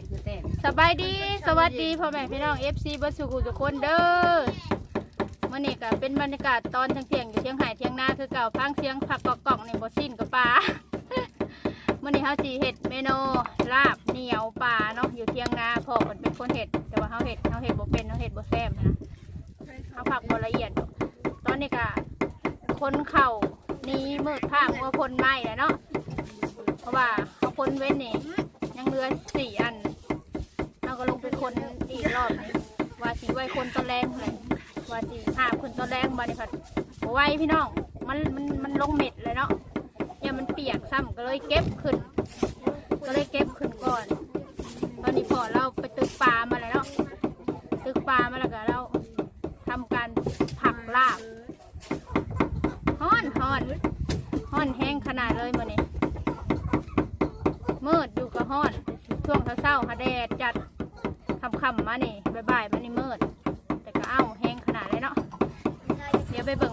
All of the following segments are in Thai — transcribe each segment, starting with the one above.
กคือแตกสบายดีสวัสดีพ่อแม่พี่น้อง FC เบัสุกุทุกคนเด้อมื่อนี้ก็เป็นบรรยากาศตอนเที่ยงๆอยู่เชียงไห่เทียงนาคือเก่าพังเสียงผักกอกๆนี่บ่สิ้นกับปลามื่อนี้เฮาสิเฮ็ดเมนูลาบเหนียวปลาเนาะอยู่เทียงนาพ่อมันเป็นคนเฮ็ดแต่ว่าเฮาเฮ็ดเฮาเฮ็ดบ่เป็นเฮาเฮ็ดบ่แซ่บนะเฮาผักบ่ละเอียด ตอนนี้ก็คนเข่านี้มืดภาคว่าพ่นไหม้แล้วเนาะเพราะว่าเขาพ่นเว้นนี่ยังเหลือสี่อัน คนอีกรอบว่าสีไว้คนตอนแรงเลยว่าสีห้าคนตอนแรงมาในผัดไว้พี่น้องมันมันมันลงเม็ดเลยเนาะเนี่ยมันเปียกซ้ำก็เลยเก็บขึ้น ก็เลยเก็บขึ้นก่อน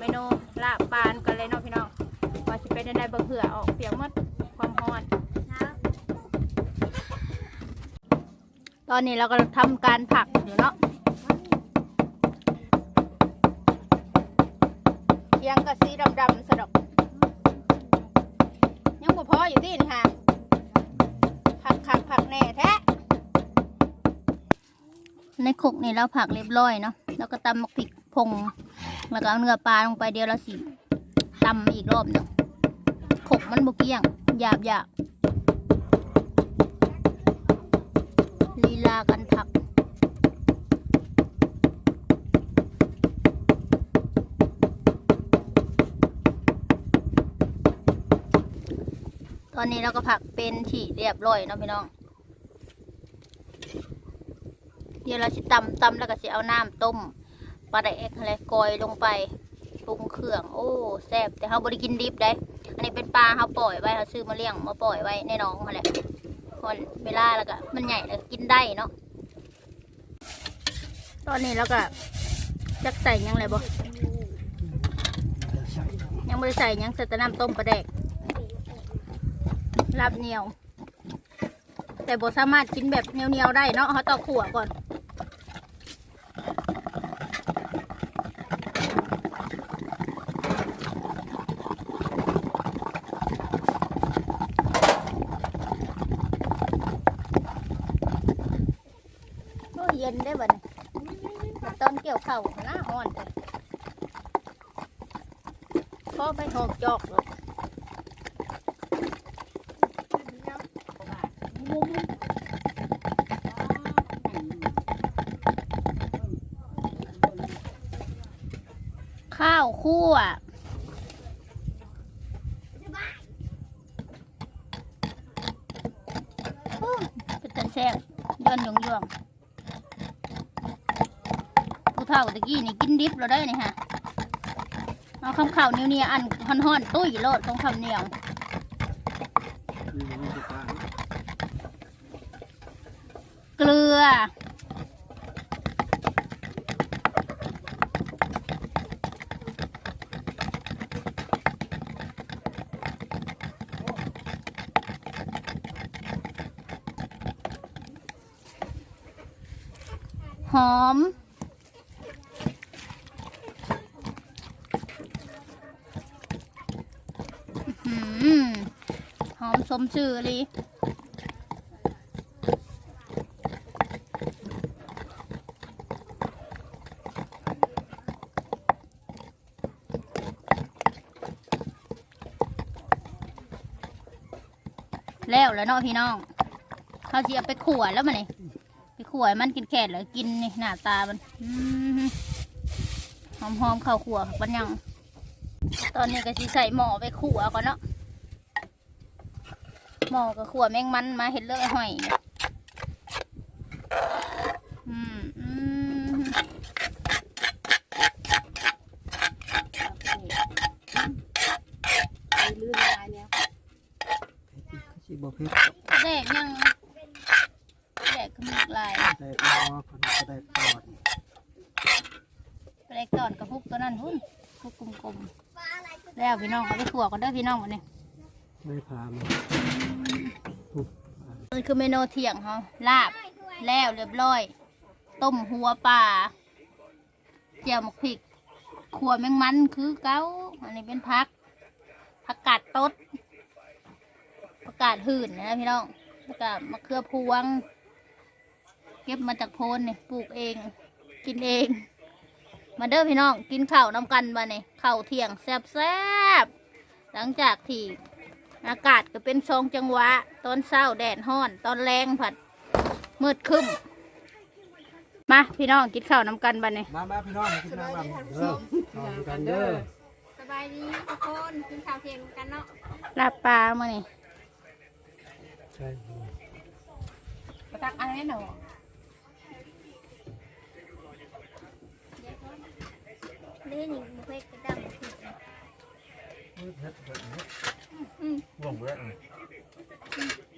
ไปเบิ่งเมนูลาบปานกันเลยเนาะพี่น้องว่าสิเป็นได้เบิ่งเผือออกเปียกหมดความร้อน ตอนนี้เราก็ทำการผักอยู่เนาะเคียงกะสีดำๆสะดอกยังบ่พออยู่ที่นี่ค่ะผักผักผักแน่แท้ในขกนี่เราผักเรียบร้อยเนาะแล้วก็ตำมะพริกพง แล้วก็เอาเนื้อปลาลงไปเดียวเราสิตำอีกรอบหนึ่งขกมันบุกเกี้ยงหยาบหยาบลีลากันผักตอนนี้เราก็ผักเป็นที่เรียบร้อยเนาะพี่น้อง เดี๋ยวเราสิตำตำแล้วก็สิเอาน้ำต้ม ปลาแดกอะไรกอยลงไปปรุงเครื่อง โอ้แซ่บแต่เขาบริกินดิบได้ อันนี้เป็นปลาเขาปล่อยไว้เขาซื้อมาเลี้ยงมาปล่อยไว้ในหนองเขาแหละพอเวลาแล้วก็มันใหญ่แล้วกินได้เนาะตอนนี้เราก็จักใส่ยังไรบ่ยังไม่ได้ใส่ยังใส่แต่น้ำต้มปลาแดกลาบเหนียว แต่บสามารถกินแบบเหนียวๆได้เนาะเขาต้องขั่วก่อน โอ้ยเย็นได้บ่เนี่ยแต่ตอนเกี่ยวเข่าวหน้าอ่อนแต่พอ ไปหอกจอกเลยข้าวคั่วเป็นตาแซ่บย้อนหยงยวงผู้เฒ่าตะกี้นี่กินดิบเราได้นี่ฮะ เอาคำข่าวเนียวเนี่ยอันห่อนๆตุ้ยโลดของคำเหนียวเกลือ หอม อื้อหือหอม สมชื่อเลยแล้วแล้วเนาะพี่น้องเขาสิเอาไปขั่วแล้วมันนี่ไปขวให้มันกินแค่เลยกินนี่หน้าตามันหอมๆข้าวขั่วปันยัง ตอนนี้ก็สิใส่หม้อไปขั่วก่อนเนาะ หมอก็ขั่วแมงมันมาเห็ดเลือดหอยอืมอืมลื่นลายเนี่ยสิบ่เผ็ดแดกยังแดกขมุกลายได้พอคนก็ได้ปอดแดกตอนกระพุกตัวนั้นหุ้นพุกกลมๆแล้วพี่น้องเอาไปขั่วกันเด้อพี่น้องวันนี้ไม่พามา นคือเมนูเที่ยงเขาลาบ แล้วเรียบร้อย ต้มหัวปลาเจียวหมกพริกขัวแมงมันคือเก้า อันนี้เป็นพักผักกาดต้ดผักกาดหื่นนะพี่น้องแล้วก็มะเขือพวง เก็บมาจากโพนนี่ปลูกเอง กินเอง มาเด้อพี่น้อง กินข้าวน้ำกันบ้านี่ข้าวเที่ยงแซ่บๆหลังจากที่ อากาศก็เป็นทรงจังหวะ ตอนเช้าแดดห้อน ตอนแรงผัดมืดครึ้มมาพี่น้องกินข้าวน้ำกันบ้านี่มามาพี่น้องมากินน้ำกันเด้อเอาด้วยกันเด้อสบายดีทุกคนกินข้าวเที่ยงกันเนาะลาบปลามานี่ใช่ประตักอะไรหนูนี่หนึ่งบุฟเฟ่ต์กระดังผิด ห่วงเบื่อ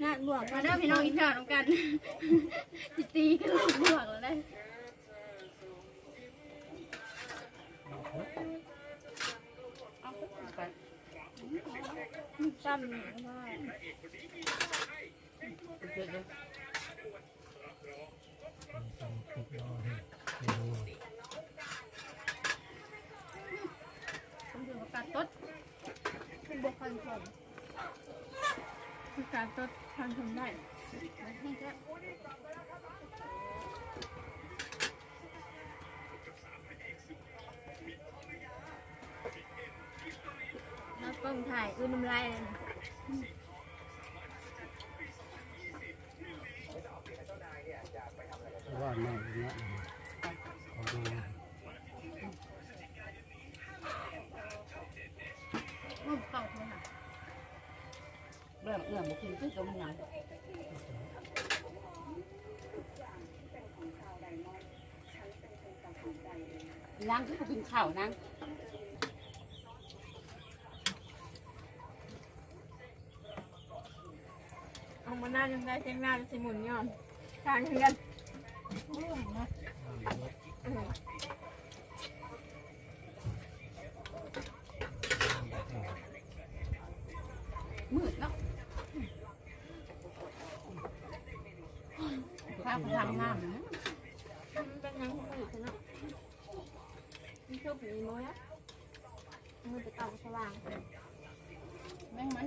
น่าบวกมาเด้อพี่น้องกินข้าวน้ำกันจิตีกันเลยบวกแล้วได้ซ้ำหนึ่งว่าผมถือประกาศตด คือบกพันผมประกาศตดทานทำได้แล้วกล้องถ่ายคือน้ำลายเลยนะว่าแม่เนี้ย รื่องเรื่องบุคคลที่ตรงไหนล้างที่กินข้าวนั่งเอามาหน้ายังได้เจ้งหน้าจะสิหมุนย้อนทางเงิน มืดเนาะข้าวทำน้ำนะมันเป็นยังไงอยู่เนาะมันชอบผีม้อยอะมือจะเก่าสว่างแม่งมัน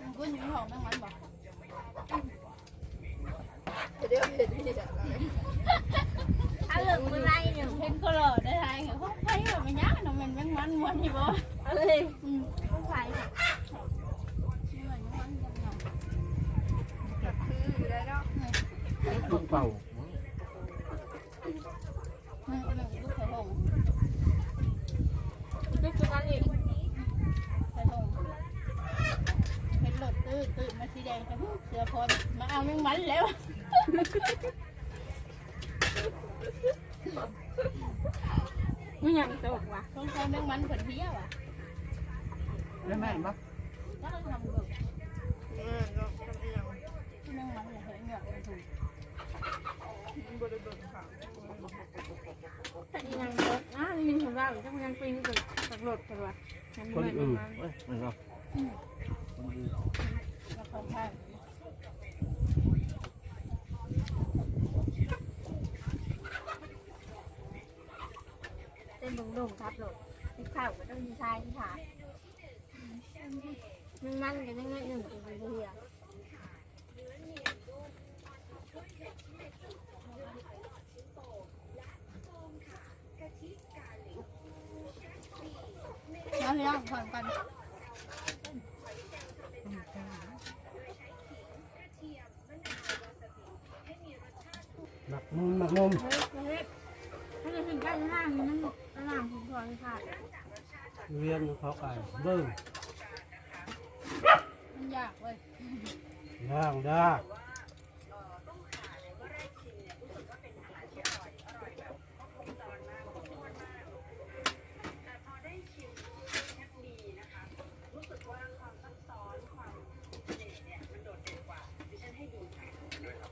มันกุ้นอยู่หอมแม่งมันบอกถ้าเหลืองมือไล่หนึ่งเห็นก็หล่อได้ทายเขาเขาใครแบบไม่ยากเนาะมันแม่งมันมวนที่บ่เอาเลยผู้ชาย ต้องเป่าอืมอืมลูกไข่หงลูกคนนั้นอีกไข่หงเห็นหลดตื้อตื้อมาสีแดงค่ะเสือพรมาเอาแม่งมันแล้ว ไม่ยังตกว่ะต้องใช้แม่งมันผลเที่ยวอะแล้วแม่บอกก็ต้องทำแบบแม่งมันเลยเหงาเลยถูก แต่ยังตกนะมีคนว่าจะมันยังปีนกับกับรถกันว่ะยังคนไม่อื่นมาเฮ้ยมันก็คนอื่นเขาข้างเต้นบงดงครับรถที่ข้าวก็ต้องมีชายที่ขามันมันกันยังไงหนึ่งเป็นเรือแล้ว พี่น้องผ่อนกันหนักมุมหนักมุมเฮ้ยเฮ้ยถ้าจะถึงใกล้ล่างนั่นล่างผมขอที่ขาดเรียนเขาไก่เบิ้งมันยากเว้ยย่างได้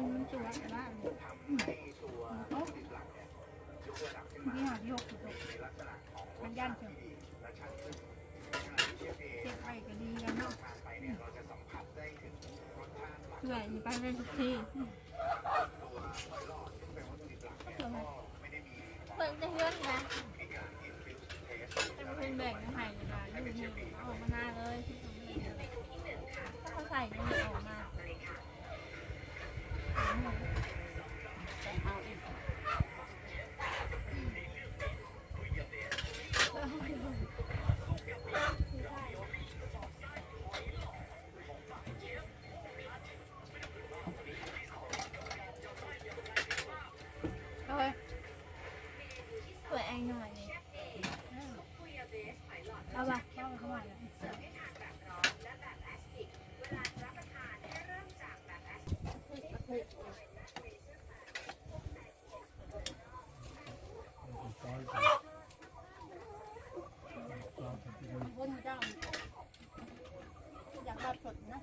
นๆเพิ่นมันจุกนะทำให้ตัววัตถุดิบหลักเนี่ยยกระดับขึ้นมาที่หาที่หกที่ตกในลักษณะของรมันสย่าชานติเฉยที่ดีและดีเชฟเองเก็บไว้ก็ดีแล้วเนาะเรื่ออยู่ไปเลยทุกที่ตัวหอยหลอดซึ่งเป็นวัตถุดิบหลักเนี่ยก็ไม่ได้มีเพิ่งจะเฮือนนะเป็นแบ่งให้เลยนะอยู่นี่ออกมาหน้าเลยถ้าเขาใส่ยังไม่ออก เปิดแอร์หน่อยนี่เอาปะเอาเข้ามาเลยคนเจ้าอยากรับสดนะ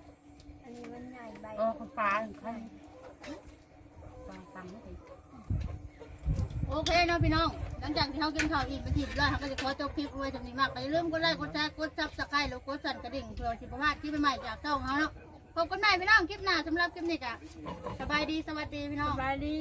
อันนี้มันใหญ่ใบโอ้คุณปลาใครปลาตำไม่ถึงโอเคเนาะพี่น้อง ลังจากที่เขากินข้าวอิ่มไปทีแล้วเขาก็จะขอจบคลิปไว้จำนี้มากไปลืมกดไลค์กดแชร์กดซับสไครต์แล้วกดสั่นกระดิ่งเพื่อสิบพลาดคลิปใหม่ๆจากช่องเขาเนาะพบกันใหม่พี่น้องคลิปหน้าสำหรับคลิปนี้จ้ะสบายดีสวัสดีพี่น้อง สบายดี